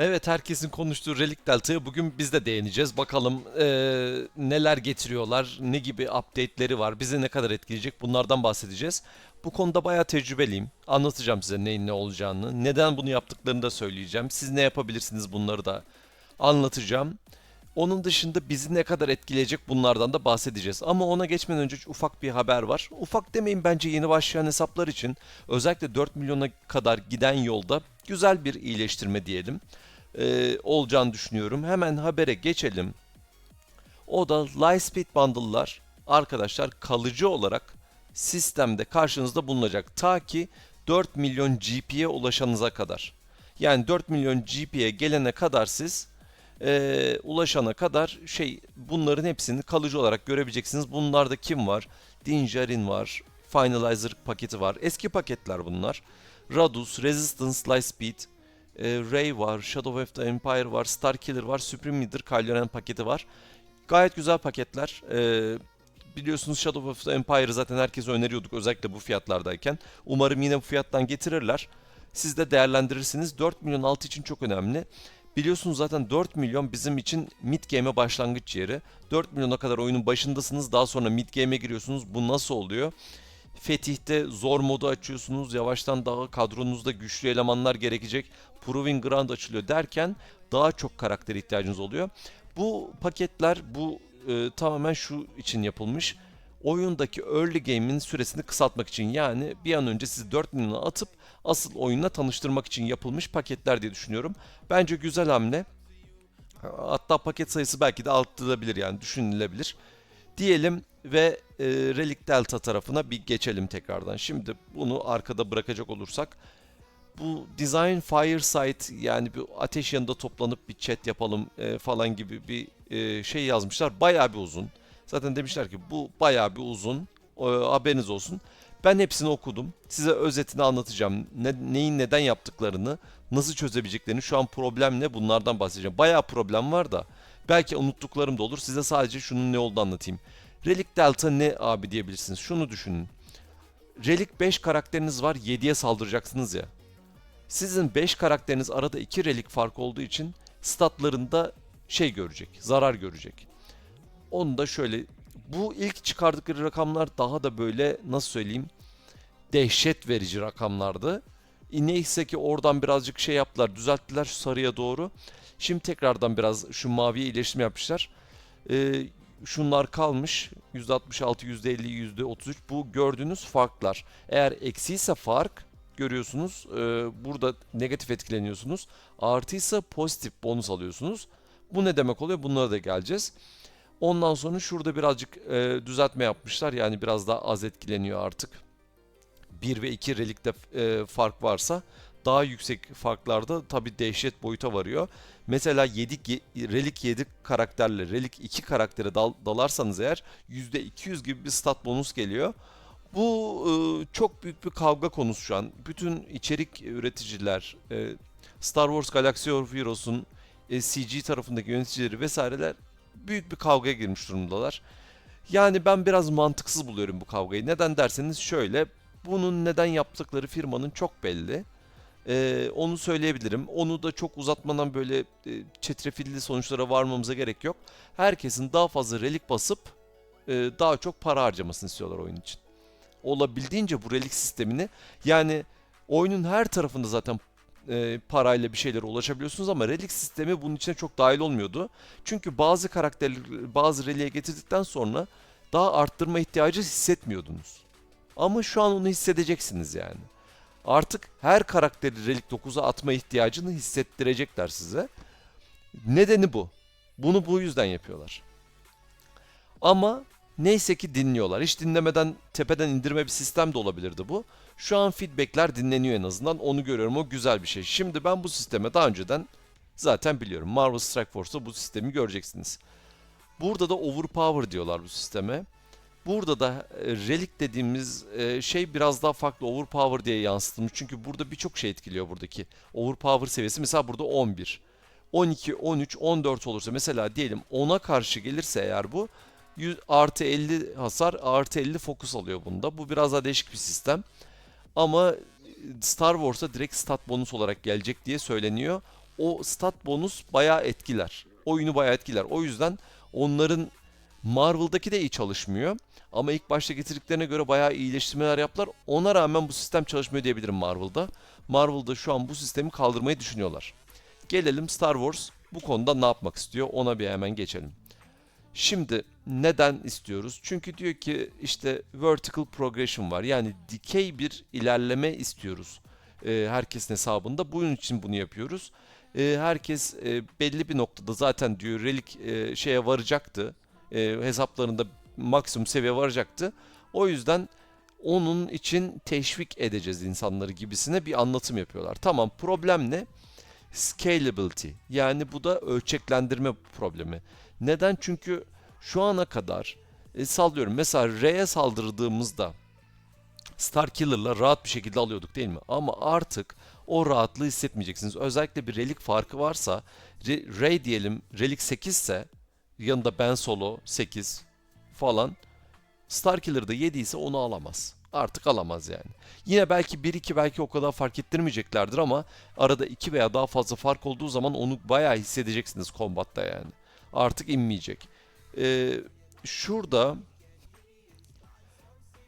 Evet herkesin konuştuğu Relic Delta'ya bugün biz de değineceğiz. Bakalım eee, neler getiriyorlar, ne gibi update'leri var, bizi ne kadar etkileyecek bunlardan bahsedeceğiz. Bu konuda bayağı tecrübeliyim. Anlatacağım size neyin ne olacağını, neden bunu yaptıklarını da söyleyeceğim. Siz ne yapabilirsiniz bunları da anlatacağım. Onun dışında bizi ne kadar etkileyecek bunlardan da bahsedeceğiz. Ama ona geçmeden önce ufak bir haber var. Ufak demeyin bence yeni başlayan hesaplar için özellikle 4 milyona kadar giden yolda güzel bir iyileştirme diyelim. Ee, olacağını düşünüyorum. Hemen habere geçelim. O da Lightspeed Bundle'lar arkadaşlar kalıcı olarak sistemde karşınızda bulunacak. Ta ki 4 milyon GP'ye ulaşanıza kadar. Yani 4 milyon GP'ye gelene kadar siz eee, ulaşana kadar şey bunların hepsini kalıcı olarak görebileceksiniz. Bunlarda kim var? Dinjarin var. Finalizer paketi var. Eski paketler bunlar. Radus, Resistance, Lightspeed, e, Ray var, Shadow of the Empire var, Starkiller var, Supreme Leader, Kylo Ren paketi var. Gayet güzel paketler. Ee, biliyorsunuz Shadow of the Empire'ı zaten herkese öneriyorduk özellikle bu fiyatlardayken. Umarım yine bu fiyattan getirirler. Siz de değerlendirirsiniz. 4 milyon altı için çok önemli. Biliyorsunuz zaten 4 milyon bizim için mid game'e başlangıç yeri. 4 milyona kadar oyunun başındasınız. Daha sonra mid game'e giriyorsunuz. Bu nasıl oluyor? Fetih'te zor modu açıyorsunuz. Yavaştan daha kadronuzda güçlü elemanlar gerekecek. Proving Ground açılıyor derken daha çok karakter ihtiyacınız oluyor. Bu paketler bu e, tamamen şu için yapılmış. Oyundaki early game'in süresini kısaltmak için yani bir an önce sizi 4 milyona atıp asıl oyunla tanıştırmak için yapılmış paketler diye düşünüyorum. Bence güzel hamle. Hatta paket sayısı belki de arttırılabilir yani düşünülebilir. Diyelim ve e, Relic Delta tarafına bir geçelim tekrardan. Şimdi bunu arkada bırakacak olursak bu Design Fireside yani bir ateş yanında toplanıp bir chat yapalım e, falan gibi bir e, şey yazmışlar. Bayağı bir uzun. Zaten demişler ki bu bayağı bir uzun. E, haberiniz olsun. Ben hepsini okudum. Size özetini anlatacağım. Ne, neyin neden yaptıklarını, nasıl çözebileceklerini, şu an problem ne bunlardan bahsedeceğim. Bayağı problem var da belki unuttuklarım da olur. Size sadece şunun ne olduğunu anlatayım. Relic Delta ne abi diyebilirsiniz. Şunu düşünün. Relic 5 karakteriniz var 7'ye saldıracaksınız ya. Sizin 5 karakteriniz arada 2 relik fark olduğu için statlarında şey görecek, zarar görecek. Onu da şöyle bu ilk çıkardıkları rakamlar daha da böyle nasıl söyleyeyim dehşet verici rakamlardı. E, Neyse ki oradan birazcık şey yaptılar, düzelttiler şu sarıya doğru. Şimdi tekrardan biraz şu maviye iyileştirme yapmışlar. Ee, şunlar kalmış. %66, %50, %33 bu gördüğünüz farklar. Eğer eksiyse fark görüyorsunuz. Ee, burada negatif etkileniyorsunuz. Artıysa pozitif bonus alıyorsunuz. Bu ne demek oluyor? Bunlara da geleceğiz. Ondan sonra şurada birazcık e, düzeltme yapmışlar. Yani biraz daha az etkileniyor artık. 1 ve 2 relikte e, fark varsa daha yüksek farklarda tabi dehşet boyuta varıyor. Mesela 7 relik 7 karakterle relik 2 karaktere dal, dalarsanız eğer %200 gibi bir stat bonus geliyor. Bu e, çok büyük bir kavga konusu şu an. Bütün içerik üreticiler, e, Star Wars Galaxy of Heroes'un e, CG tarafındaki yöneticileri vesaireler büyük bir kavgaya girmiş durumdalar. Yani ben biraz mantıksız buluyorum bu kavgayı. Neden derseniz şöyle, bunun neden yaptıkları firmanın çok belli. Ee, onu söyleyebilirim. Onu da çok uzatmadan böyle e, çetrefilli sonuçlara varmamıza gerek yok. Herkesin daha fazla relik basıp e, daha çok para harcamasını istiyorlar oyun için. Olabildiğince bu relik sistemini yani oyunun her tarafında zaten e, parayla bir şeylere ulaşabiliyorsunuz ama relik sistemi bunun içine çok dahil olmuyordu. Çünkü bazı karakterleri bazı reliğe getirdikten sonra daha arttırma ihtiyacı hissetmiyordunuz. Ama şu an onu hissedeceksiniz yani. Artık her karakteri Relik 9'a atma ihtiyacını hissettirecekler size. Nedeni bu. Bunu bu yüzden yapıyorlar. Ama neyse ki dinliyorlar. Hiç dinlemeden tepeden indirme bir sistem de olabilirdi bu. Şu an feedbackler dinleniyor en azından. Onu görüyorum. O güzel bir şey. Şimdi ben bu sisteme daha önceden zaten biliyorum. Marvel Strike Force'da bu sistemi göreceksiniz. Burada da overpower diyorlar bu sisteme. Burada da e, relic dediğimiz e, şey biraz daha farklı overpower diye yansıtılmış. Çünkü burada birçok şey etkiliyor buradaki. Overpower seviyesi mesela burada 11. 12, 13, 14 olursa mesela diyelim 10'a karşı gelirse eğer bu 100, artı 50 hasar artı 50 fokus alıyor bunda. Bu biraz daha değişik bir sistem. Ama Star Wars'a direkt stat bonus olarak gelecek diye söyleniyor. o stat bonus bayağı etkiler. Oyunu bayağı etkiler. O yüzden onların Marvel'daki de iyi çalışmıyor. Ama ilk başta getirdiklerine göre bayağı iyileştirmeler yaptılar. Ona rağmen bu sistem çalışmıyor diyebilirim Marvel'da. Marvel'da şu an bu sistemi kaldırmayı düşünüyorlar. Gelelim Star Wars bu konuda ne yapmak istiyor ona bir hemen geçelim. Şimdi neden istiyoruz? Çünkü diyor ki işte vertical progression var. Yani dikey bir ilerleme istiyoruz. Ee, herkesin hesabında. Bunun için bunu yapıyoruz. Ee, herkes e, belli bir noktada zaten diyor relik e, şeye varacaktı. E, hesaplarında maksimum seviye varacaktı. O yüzden onun için teşvik edeceğiz insanları gibisine bir anlatım yapıyorlar. Tamam problem ne? Scalability. Yani bu da ölçeklendirme problemi. Neden? Çünkü şu ana kadar e, sallıyorum mesela R'ye saldırdığımızda Star Killer'la rahat bir şekilde alıyorduk değil mi? Ama artık o rahatlığı hissetmeyeceksiniz. Özellikle bir relik farkı varsa Ray diyelim relik 8 ise yanında Ben Solo 8 falan Star Killer'da 7 ise onu alamaz. Artık alamaz yani. Yine belki 1-2 belki o kadar fark ettirmeyeceklerdir ama arada 2 veya daha fazla fark olduğu zaman onu bayağı hissedeceksiniz kombatta yani. Artık inmeyecek. Ee, şurada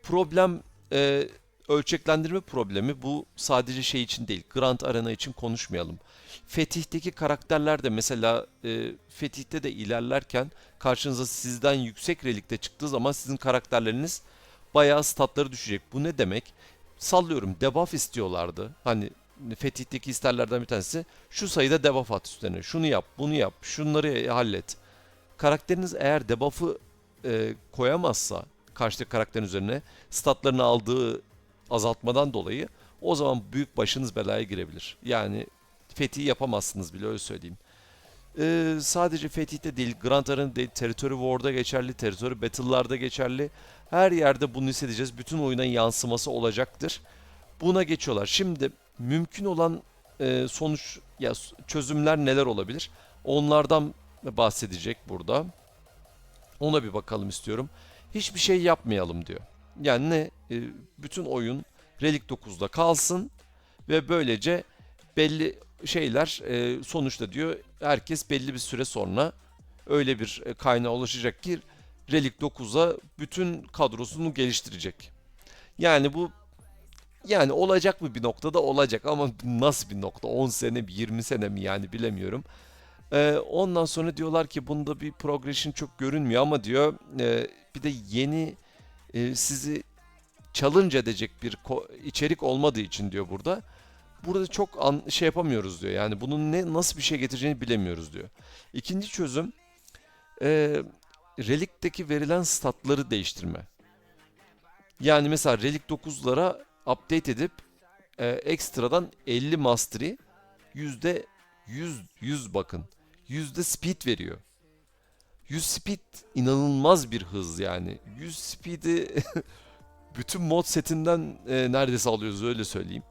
problem e, ölçeklendirme problemi bu sadece şey için değil. Grand Arena için konuşmayalım. Fetih'teki karakterler de mesela e, Fetih'te de ilerlerken karşınıza sizden yüksek relikte çıktığı zaman sizin karakterleriniz bayağı statları düşecek. Bu ne demek? Sallıyorum debuff istiyorlardı. Hani Fetih'teki isterlerden bir tanesi şu sayıda debuff at üstüne. Şunu yap, bunu yap, şunları hallet. Karakteriniz eğer debuff'ı e, koyamazsa karşıdaki karakterin üzerine statlarını aldığı azaltmadan dolayı o zaman büyük başınız belaya girebilir. Yani fethi yapamazsınız bile öyle söyleyeyim. Ee, sadece Fetih'te değil, Grand Arena'da değil, Territory War'da geçerli, Territory Battle'larda geçerli. Her yerde bunu hissedeceğiz. Bütün oyuna yansıması olacaktır. Buna geçiyorlar. Şimdi mümkün olan e, sonuç ya çözümler neler olabilir? Onlardan bahsedecek burada. Ona bir bakalım istiyorum. Hiçbir şey yapmayalım diyor. Yani ne? E, bütün oyun Relic 9'da kalsın ve böylece belli şeyler e, sonuçta diyor herkes belli bir süre sonra öyle bir e, kaynağa ulaşacak ki Relic 9'a bütün kadrosunu geliştirecek. Yani bu yani olacak mı bir noktada olacak ama nasıl bir nokta 10 sene mi 20 sene mi yani bilemiyorum. Ee, ondan sonra diyorlar ki bunda bir progression çok görünmüyor ama diyor e, bir de yeni e, sizi challenge edecek bir içerik olmadığı için diyor burada. Burada çok an şey yapamıyoruz diyor. Yani bunun ne nasıl bir şey getireceğini bilemiyoruz diyor. İkinci çözüm e, Relic'teki verilen statları değiştirme. Yani mesela Relic 9'lara update edip e, ekstradan 50 mastery yüzde 100 100 bakın. Yüzde speed veriyor. 100 speed inanılmaz bir hız yani. 100 speed'i bütün mod setinden e, neredeyse alıyoruz öyle söyleyeyim.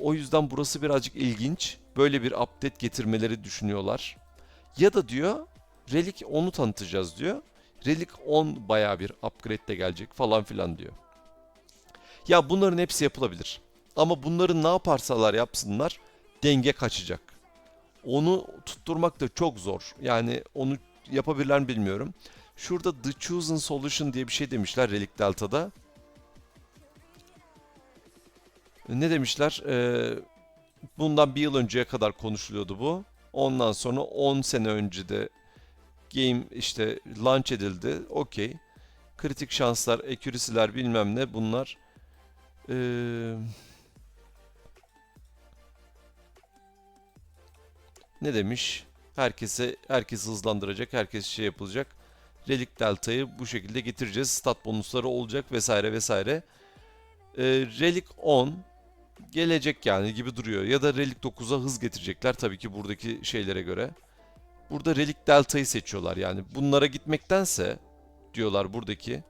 O yüzden burası birazcık ilginç. Böyle bir update getirmeleri düşünüyorlar. Ya da diyor Relic 10'u tanıtacağız diyor. Relic 10 baya bir upgrade de gelecek falan filan diyor. Ya bunların hepsi yapılabilir. Ama bunları ne yaparsalar yapsınlar denge kaçacak. Onu tutturmak da çok zor. Yani onu yapabilirler mi bilmiyorum. Şurada The Chosen Solution diye bir şey demişler Relic Delta'da. Ne demişler? Ee, bundan bir yıl önceye kadar konuşuluyordu bu. Ondan sonra 10 sene önce de game işte launch edildi. Okey. Kritik şanslar, accuracy'ler bilmem ne bunlar. Ee, ne demiş? Herkese herkes hızlandıracak, herkes şey yapılacak. Relic Delta'yı bu şekilde getireceğiz. Stat bonusları olacak vesaire vesaire. Ee, Relic 10 gelecek yani gibi duruyor. Ya da Relic 9'a hız getirecekler tabii ki buradaki şeylere göre. Burada Relic Delta'yı seçiyorlar yani. Bunlara gitmektense diyorlar buradaki.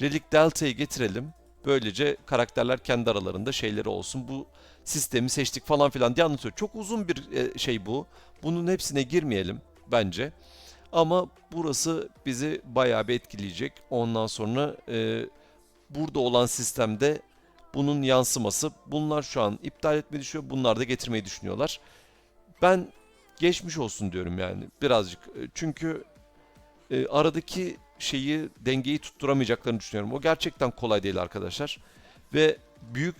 Relic Delta'yı getirelim. Böylece karakterler kendi aralarında şeyleri olsun. Bu sistemi seçtik falan filan diye anlatıyor. Çok uzun bir e, şey bu. Bunun hepsine girmeyelim bence. Ama burası bizi bayağı bir etkileyecek. Ondan sonra e, burada olan sistemde bunun yansıması. Bunlar şu an iptal etmeyi düşünüyor. Bunlar da getirmeyi düşünüyorlar. Ben geçmiş olsun diyorum yani birazcık. E, Çünkü e, aradaki şeyi dengeyi tutturamayacaklarını düşünüyorum. O gerçekten kolay değil arkadaşlar. Ve büyük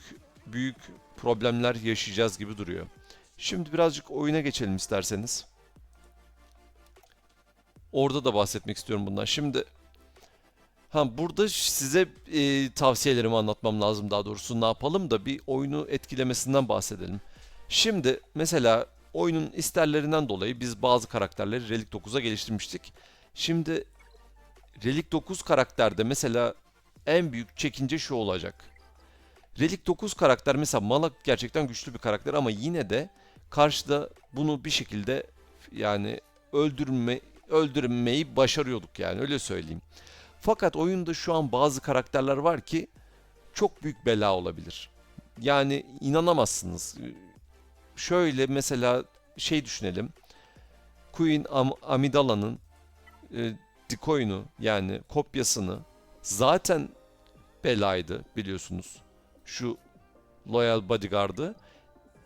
büyük problemler yaşayacağız gibi duruyor. Şimdi birazcık oyuna geçelim isterseniz. Orada da bahsetmek istiyorum bundan. Şimdi ha burada size e, tavsiyelerimi anlatmam lazım daha doğrusu. Ne yapalım da bir oyunu etkilemesinden bahsedelim. Şimdi mesela oyunun isterlerinden dolayı biz bazı karakterleri Relic 9'a geliştirmiştik. Şimdi Relic 9 karakterde mesela en büyük çekince şu olacak. Relic 9 karakter mesela Malak gerçekten güçlü bir karakter ama yine de karşıda bunu bir şekilde yani öldürme öldürmeyi başarıyorduk yani öyle söyleyeyim. Fakat oyunda şu an bazı karakterler var ki çok büyük bela olabilir. Yani inanamazsınız. Şöyle mesela şey düşünelim. Queen Am- Amidala'nın e, decoy'unu yani kopyasını zaten belaydı biliyorsunuz. Şu Loyal Bodyguard'ı.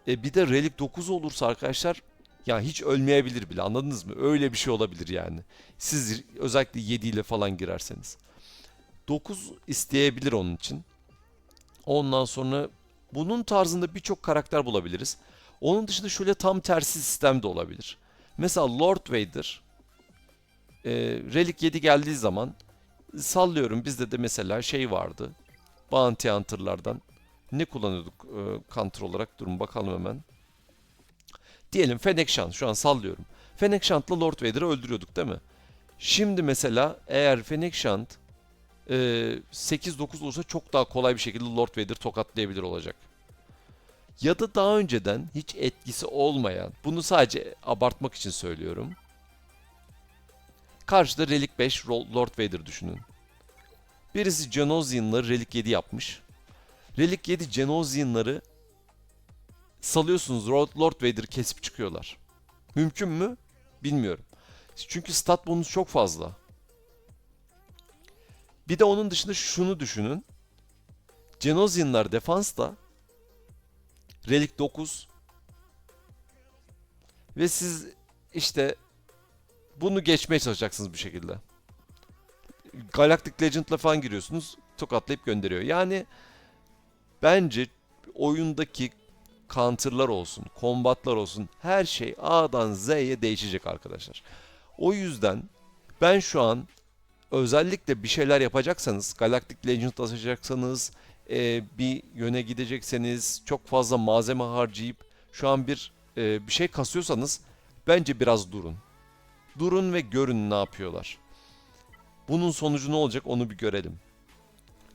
E bir de Relic 9 olursa arkadaşlar ya hiç ölmeyebilir bile anladınız mı? Öyle bir şey olabilir yani. Siz özellikle 7 ile falan girerseniz. 9 isteyebilir onun için. Ondan sonra bunun tarzında birçok karakter bulabiliriz. Onun dışında şöyle tam tersi sistem de olabilir. Mesela Lord Vader e, Relic 7 geldiği zaman sallıyorum bizde de mesela şey vardı. Bounty Hunter'lardan. Ne kullanıyorduk e, counter olarak? Durun bakalım hemen. Diyelim Fennec Shand. Şu an sallıyorum. Fennec Shand'la Lord Vader'ı öldürüyorduk değil mi? Şimdi mesela eğer Fennec Shand e, 8-9 olursa çok daha kolay bir şekilde Lord Vader tokatlayabilir olacak. Ya da daha önceden hiç etkisi olmayan, bunu sadece abartmak için söylüyorum. Karşıda Relic 5 Ro- Lord Vader düşünün. Birisi Genosian'ları Relic 7 yapmış. Relic 7 Genosian'ları salıyorsunuz Lord Vader'ı kesip çıkıyorlar. Mümkün mü? Bilmiyorum. Çünkü stat bonus çok fazla. Bir de onun dışında şunu düşünün. Genosian'lar defansta Relic 9 ve siz işte bunu geçmeye çalışacaksınız bir şekilde. Galactic Legend'la falan giriyorsunuz. Tokatlayıp gönderiyor. Yani bence oyundaki counter'lar olsun, kombatlar olsun her şey A'dan Z'ye değişecek arkadaşlar. O yüzden ben şu an özellikle bir şeyler yapacaksanız, Galactic Legend açacaksanız, e, bir yöne gidecekseniz, çok fazla malzeme harcayıp şu an bir e, bir şey kasıyorsanız bence biraz durun. Durun ve görün ne yapıyorlar. Bunun sonucu ne olacak onu bir görelim.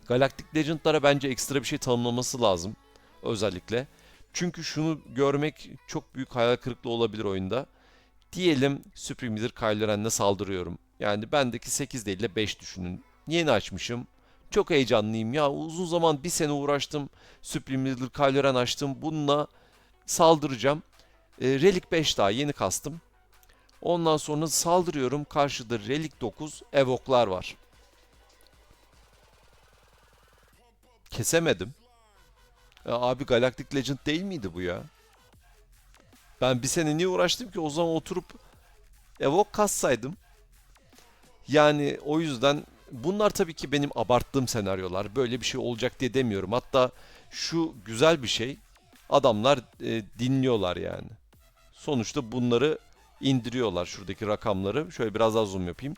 Galactic Legend'lara bence ekstra bir şey tanımlaması lazım. Özellikle. Çünkü şunu görmek çok büyük hayal kırıklığı olabilir oyunda. Diyelim Supreme Leader Kylo Ren'le saldırıyorum. Yani bendeki 8 değil de 5 düşünün. Yeni açmışım. Çok heyecanlıyım ya. Uzun zaman bir sene uğraştım. Supreme Leader Kylo Ren açtım. Bununla saldıracağım. E, Relic 5 daha yeni kastım. Ondan sonra saldırıyorum. Karşıda Relic 9 Evoklar var. Kesemedim. Ya abi Galactic Legend değil miydi bu ya? Ben bir sene niye uğraştım ki o zaman oturup Evok kassaydım. Yani o yüzden bunlar tabii ki benim abarttığım senaryolar. Böyle bir şey olacak diye demiyorum. Hatta şu güzel bir şey. Adamlar e, dinliyorlar yani. Sonuçta bunları indiriyorlar şuradaki rakamları. Şöyle biraz daha zoom yapayım.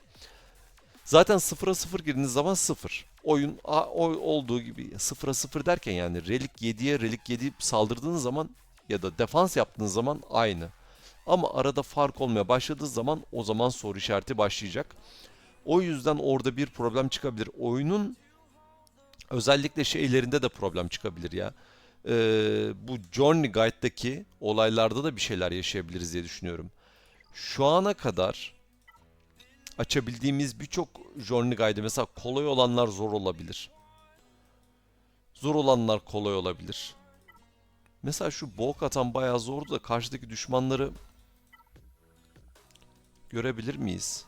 Zaten 0'a 0 girdiğiniz zaman 0. Oyun a- olduğu gibi 0'a 0 derken yani Relic 7'ye Relic 7 saldırdığınız zaman ya da defans yaptığınız zaman aynı. Ama arada fark olmaya başladığı zaman o zaman soru işareti başlayacak. O yüzden orada bir problem çıkabilir. Oyunun özellikle şeylerinde de problem çıkabilir ya. Ee, bu Journey Guide'daki olaylarda da bir şeyler yaşayabiliriz diye düşünüyorum. Şu ana kadar açabildiğimiz birçok Journey Guide mesela kolay olanlar zor olabilir. Zor olanlar kolay olabilir. Mesela şu bok atan bayağı zordu da karşıdaki düşmanları görebilir miyiz?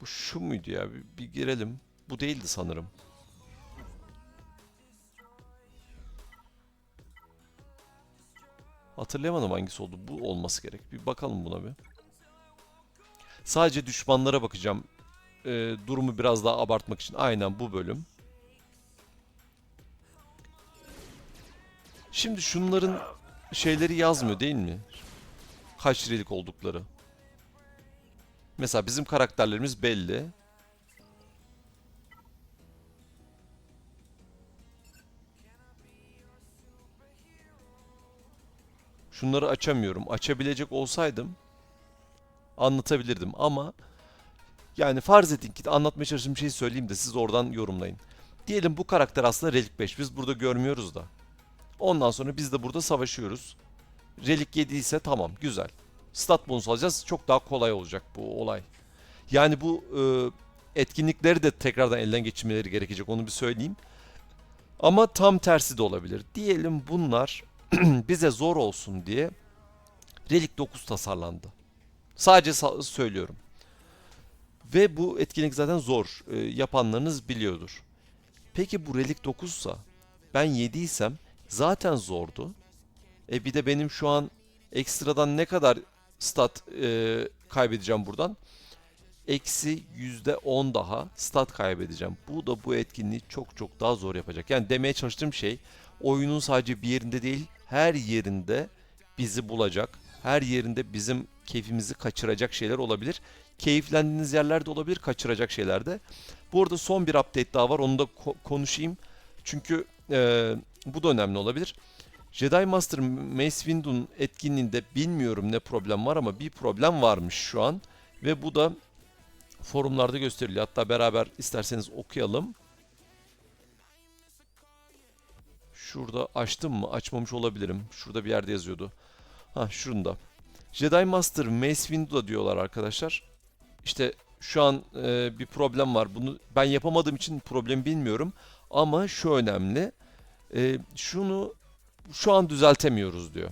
Bu şu muydu ya? Bir, bir girelim. Bu değildi sanırım. Hatırlayamadım hangisi oldu. Bu olması gerek. Bir bakalım buna bir. Sadece düşmanlara bakacağım. Ee, durumu biraz daha abartmak için. Aynen bu bölüm. Şimdi şunların şeyleri yazmıyor değil mi? Kaç liralık oldukları. Mesela bizim karakterlerimiz belli. Şunları açamıyorum. Açabilecek olsaydım anlatabilirdim ama yani farz edin ki anlatmaya çalıştığım şeyi söyleyeyim de siz oradan yorumlayın. Diyelim bu karakter aslında Relik 5. Biz burada görmüyoruz da. Ondan sonra biz de burada savaşıyoruz. Relik 7 ise tamam güzel. Stat bonus alacağız. Çok daha kolay olacak bu olay. Yani bu e, etkinlikleri de tekrardan elden geçirmeleri gerekecek onu bir söyleyeyim. Ama tam tersi de olabilir. Diyelim bunlar bize zor olsun diye Relik 9 tasarlandı. Sadece sa- söylüyorum. Ve bu etkinlik zaten zor. E, yapanlarınız biliyordur. Peki bu Relik 9 sa ben 7 isem zaten zordu. E bir de benim şu an ekstradan ne kadar stat e, kaybedeceğim buradan? Eksi %10 daha stat kaybedeceğim. Bu da bu etkinliği çok çok daha zor yapacak. Yani demeye çalıştığım şey oyunun sadece bir yerinde değil her yerinde bizi bulacak. Her yerinde bizim keyfimizi kaçıracak şeyler olabilir. Keyiflendiğiniz yerler de olabilir, kaçıracak şeyler de. Bu arada son bir update daha var. Onu da ko- konuşayım. Çünkü e, bu da önemli olabilir. Jedi Master Mace Windu'nun etkinliğinde bilmiyorum ne problem var ama bir problem varmış şu an. Ve bu da forumlarda gösteriliyor. Hatta beraber isterseniz okuyalım. Şurada açtım mı? Açmamış olabilirim. Şurada bir yerde yazıyordu. Ha şurada. Jedi Master Mace Windu'da diyorlar arkadaşlar. İşte şu an e, bir problem var. Bunu ben yapamadığım için problemi bilmiyorum. Ama şu önemli. E, şunu şu an düzeltemiyoruz diyor.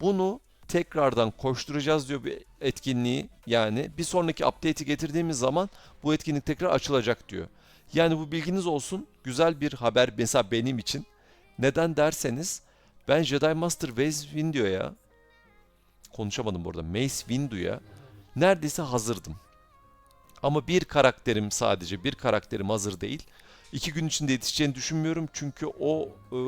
Bunu tekrardan koşturacağız diyor bir etkinliği. Yani bir sonraki update'i getirdiğimiz zaman bu etkinlik tekrar açılacak diyor. Yani bu bilginiz olsun. Güzel bir haber mesela benim için. Neden derseniz ben Jedi Master Mace Windu'ya konuşamadım burada. Mace Windu'ya neredeyse hazırdım. Ama bir karakterim sadece bir karakterim hazır değil. İki gün içinde yetişeceğini düşünmüyorum çünkü o e,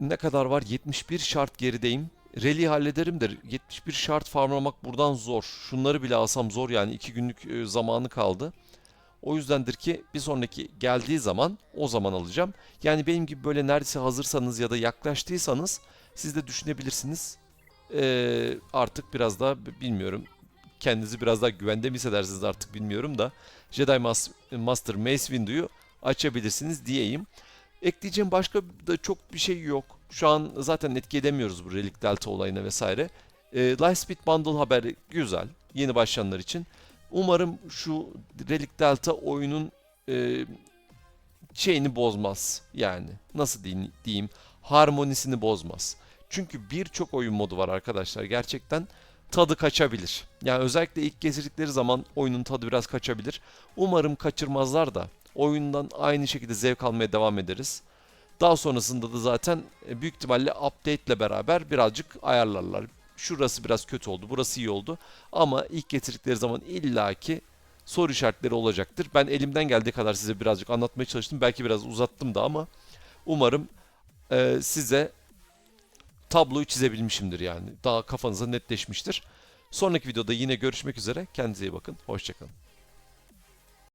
ne kadar var? 71 şart gerideyim. Rally hallederim de 71 şart farmlamak buradan zor. Şunları bile alsam zor yani 2 günlük e, zamanı kaldı. O yüzdendir ki bir sonraki geldiği zaman o zaman alacağım. Yani benim gibi böyle neredeyse hazırsanız ya da yaklaştıysanız siz de düşünebilirsiniz. Ee, artık biraz daha bilmiyorum. Kendinizi biraz daha güvende mi hissedersiniz artık bilmiyorum da Jedi Mas- Master Mace Windu'yu açabilirsiniz diyeyim. Ekleyeceğim başka da çok bir şey yok. Şu an zaten etki edemiyoruz bu Relic Delta olayına vesaire. Ee, Lightspeed Bundle haberi güzel. Yeni başlayanlar için. Umarım şu Relic Delta oyunun e, şeyini bozmaz. Yani nasıl diyeyim, diyeyim harmonisini bozmaz. Çünkü birçok oyun modu var arkadaşlar. Gerçekten tadı kaçabilir. Yani özellikle ilk getirdikleri zaman oyunun tadı biraz kaçabilir. Umarım kaçırmazlar da oyundan aynı şekilde zevk almaya devam ederiz. Daha sonrasında da zaten e, büyük ihtimalle update ile beraber birazcık ayarlarlar. Şurası biraz kötü oldu, burası iyi oldu. Ama ilk getirdikleri zaman illaki soru işaretleri olacaktır. Ben elimden geldiği kadar size birazcık anlatmaya çalıştım. Belki biraz uzattım da ama umarım e, size tabloyu çizebilmişimdir yani. Daha kafanıza netleşmiştir. Sonraki videoda yine görüşmek üzere. Kendinize iyi bakın. Hoşçakalın.